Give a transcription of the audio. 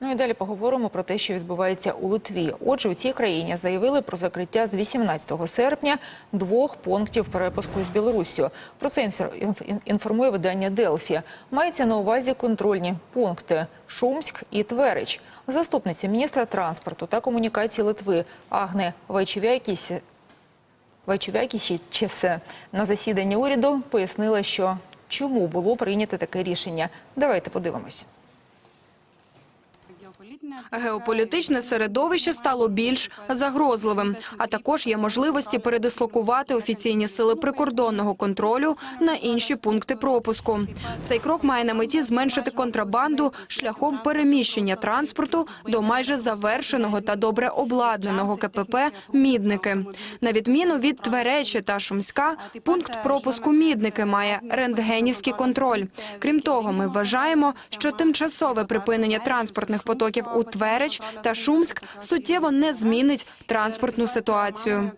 Ну і далі поговоримо про те, що відбувається у Литві. Отже, у цій країні заявили про закриття з 18 серпня двох пунктів перепуску з Білоруссю. Про це інформує видання Делфі. Мається на увазі контрольні пункти Шумськ і Тверич. Заступниця міністра транспорту та комунікації Литви Агне Вайчевякіс на засіданні уряду пояснила, що чому було прийнято таке рішення. Давайте подивимось. Геополітичне середовище стало більш загрозливим, а також є можливості передислокувати офіційні сили прикордонного контролю на інші пункти пропуску. Цей крок має на меті зменшити контрабанду шляхом переміщення транспорту до майже завершеного та добре обладнаного КПП Мідники. На відміну від Тверечі та Шумська, пункт пропуску Мідники має рентгенівський контроль. Крім того, ми вважаємо, що тимчасове припинення транспортних потоків у Твереч та Шумськ суттєво не змінить транспортну ситуацію.